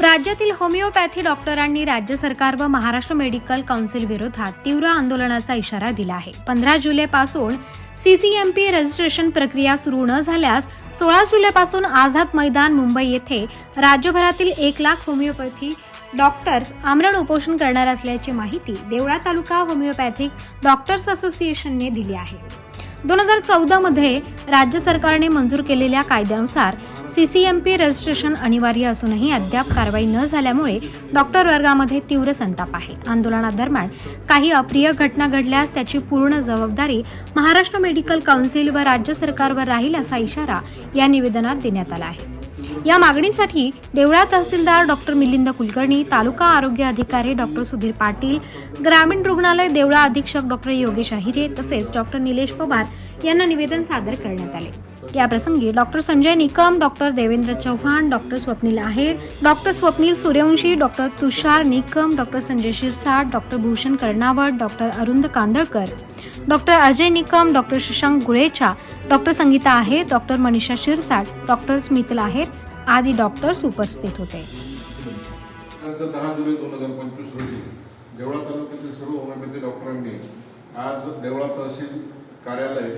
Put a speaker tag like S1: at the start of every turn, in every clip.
S1: राज्यातील होमिओपॅथी डॉक्टरांनी राज्य सरकार व महाराष्ट्र मेडिकल काउन्सिल विरोधात तीव्र आंदोलनाचा इशारा दिला आहे. पंधरा जुलैपासून सीसीएमपी रजिस्ट्रेशन प्रक्रिया सुरू न झाल्यास सोळा जुलैपासून आझाद मैदान मुंबई येथे राज्यभरातील एक लाख होमिओपॅथी डॉक्टर्स आमरण उपोषण करणार असल्याची माहिती देवळा तालुका होमिओपॅथिक डॉक्टर्स असोसिएशनने दिली आहे. दोन हजार चौदामध्ये राज्य सरकारने मंजूर केलेल्या कायद्यानुसार सीसीएमपी रजिस्ट्रेशन अनिवार्य असूनही अद्याप कारवाई न झाल्यामुळे डॉक्टर वर्गामध्ये तीव्र संताप आहे. आंदोलनादरम्यान काही अप्रिय घटना घडल्यास त्याची पूर्ण जबाबदारी महाराष्ट्र मेडिकल काउन्सिल व राज्य सरकारवर राहील असा इशारा या निवेदनात देण्यात आला आहे. या मागणीसाठी देवळा तहसीलदार डॉक्टर मिलिंद कुलकर्णी तालुका आरोग्य अधिकारी डॉक्टर सुधीर पाटील ग्रामीण रुग्णालय देवळा अधीक्षक डॉक्टर योगेश अहिरे तसेच डॉक्टर निलेश पवार यांना निवेदन सादर करण्यात आले. या प्रसंगी doctor Sanjay Nikam doctor Devendra Chavan doctor Swapnil Aher doctor Swapnil Suryawanshi doctor Tushar Nikam doctor Sanjay Shirsat doctor Bhushan Karnawat doctor Arund Kandalkar doctor Ajay Nikam doctor Shashank Gulecha doctor Sangita आहे doctor Manisha Shirsat doctor Smital Aher आदी doctors उपस्थित होते.
S2: दहा जुलै दोन हजार पंचवीस रोजी देवळा तालुक्यातील सर्व होमिओपॅथी डॉक्टरांनी आज देवळा तहसील कार्यालय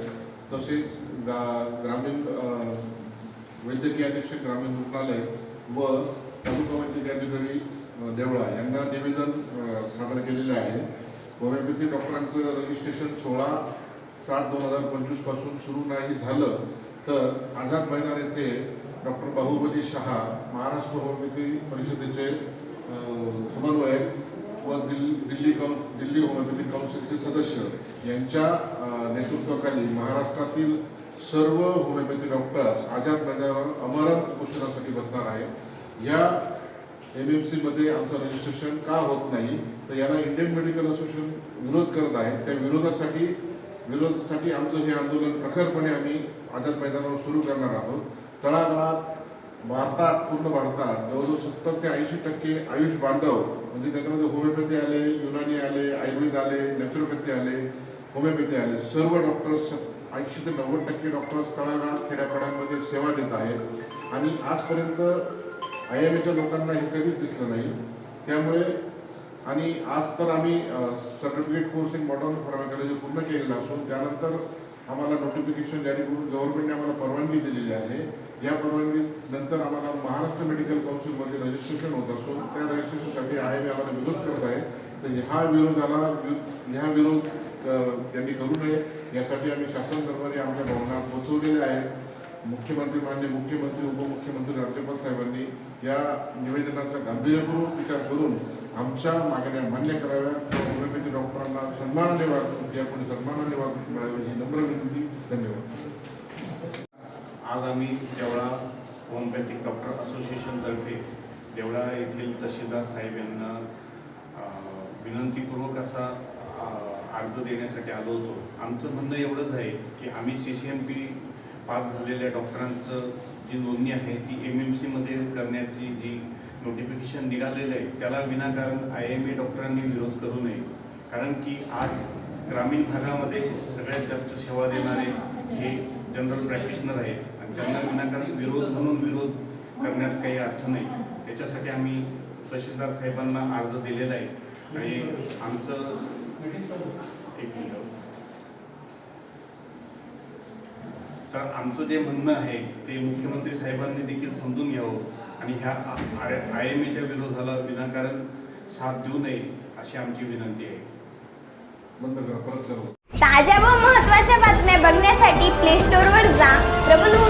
S2: तसेच गा ग्रामीण वैद्यकीय अधीक्षक ग्रामीण रुग्णालय व तालुका वैद्यकीय अधिकारी देवळा यांना निवेदन सादर केलेले आहे. होमिओपॅथी डॉक्टरांचं रजिस्ट्रेशन सोळा सात दोन हजार पंचवीसपासून सुरू नाही झालं तर आझाद मैदान येथे डॉक्टर बाहुबली शहा महाराष्ट्र होमिओपॅथी परिषदेचे समन्वयक व दिल्ली दिल्ली कौ दिल्ली होमिओपॅथी काउन्सिलचे सदस्य. यांच्या नेतृत्वाखाली महाराष्ट्रातील सर्व होमिओपॅथी डॉक्टर्स आझाद मैदानावर अमरण उपोषणासाठी बसणार आहेत. या एम एम सीमध्ये आमचं रजिस्ट्रेशन का होत नाही तर याला इंडियन मेडिकल असोसिएशन विरोध करत आहे. त्या विरोधासाठी विरोधासाठी आमचं हे आंदोलन प्रखरपणे आम्ही आझाद मैदानावर सुरू करणार आहोत. भारतात पूर्ण भारतात जवळजवळ सत्तर ते ऐंशी टक्के आयुष बांधव म्हणजे त्याच्यामध्ये होमिओपॅथी आले युनानी आले आयुर्वेद आले नॅचरोपॅथी आले होमिओपॅथी आले. सर्व डॉक्टर्स ऐंशी ते नव्वद टक्के डॉक्टर्स तळागाळात खेड्यापाड्यांमध्ये सेवा देत आहेत. आणि आजपर्यंत आय एम एच्या लोकांना हे कधीच दिसलं नाही. त्यामुळे आणि आज तर आम्ही certificate course in modern pharmacology पूर्ण केलेलं असून त्यानंतर आम्हाला नोटिफिकेशन जारी करून गव्हर्नमेंटने आम्हाला परवानगी दिलेली आहे. या परवानगी नंतर आम्हाला महाराष्ट्र मेडिकल काउन्सिलमध्ये रजिस्ट्रेशन होत असून त्या रजिस्ट्रेशनसाठी आय एम आम्हाला विरोध करत आहे. तर ह्या विरोधाला वि- ह्या विरोध त्यांनी करू नये. यासाठी आम्ही शासन दरबारी आमच्या भावना पोचवलेल्या आहेत. मुख्यमंत्री मान्य मुख्यमंत्री उपमुख्यमंत्री राज्यपाल साहेबांनी या निवेदनाचा गांभीर्यपूर्वक विचार करून आमच्या मागण्या मान्य कराव्या होमिओपॅथी डॉक्टरांना सन्मानाने वागणूक यापुढे सन्मानाने वाग मिळावी ही नम्र विनंती. धन्यवाद.
S3: आज आम्ही देवळा होमिओपॅथिक डॉक्टर असोसिएशनतर्फे देवळा येथील तहसीलदार साहेब यांना विनंतीपूर्वक असा अर्ज देण्यासाठी आलो होतो. आमचं म्हणणं एवढंच आहे की आम्ही C C M P pass झालेल्या डॉक्टरांचं जी नोंदणी आहे ती एम एम सीमध्ये करण्याची जी नोटिफिकेशन निघालेलं आहे त्याला विनाकारण आय एम ए डॉक्टरांनी विरोध करू नये. कारण की आज ग्रामीण भागामध्ये सगळ्यात जास्त सेवा देणारे हे जनरल प्रॅक्टिशनर आहेत. त्यांना विनाकारण विरोध म्हणून विरोध करण्यात काही अर्थ नाही त्याच्यासाठी आम्ही तहसीलदार साहेबांना अर्ज दिलेला आहे. आणि आमचं एक मिनिट. तर आमचं जे म्हणणं आहे ते मुख्यमंत्री साहेबांनी देखील समजून घ्यावं आणि ह्या आय एम एच्या विरोधाला विनाकारण साथ देऊ नये अशी आमची विनंती आहे.
S4: ताज्या व महत्त्वाच्या बातम्या बघण्यासाठी प्ले स्टोअरवर जा. प्रबलभूमी ॲप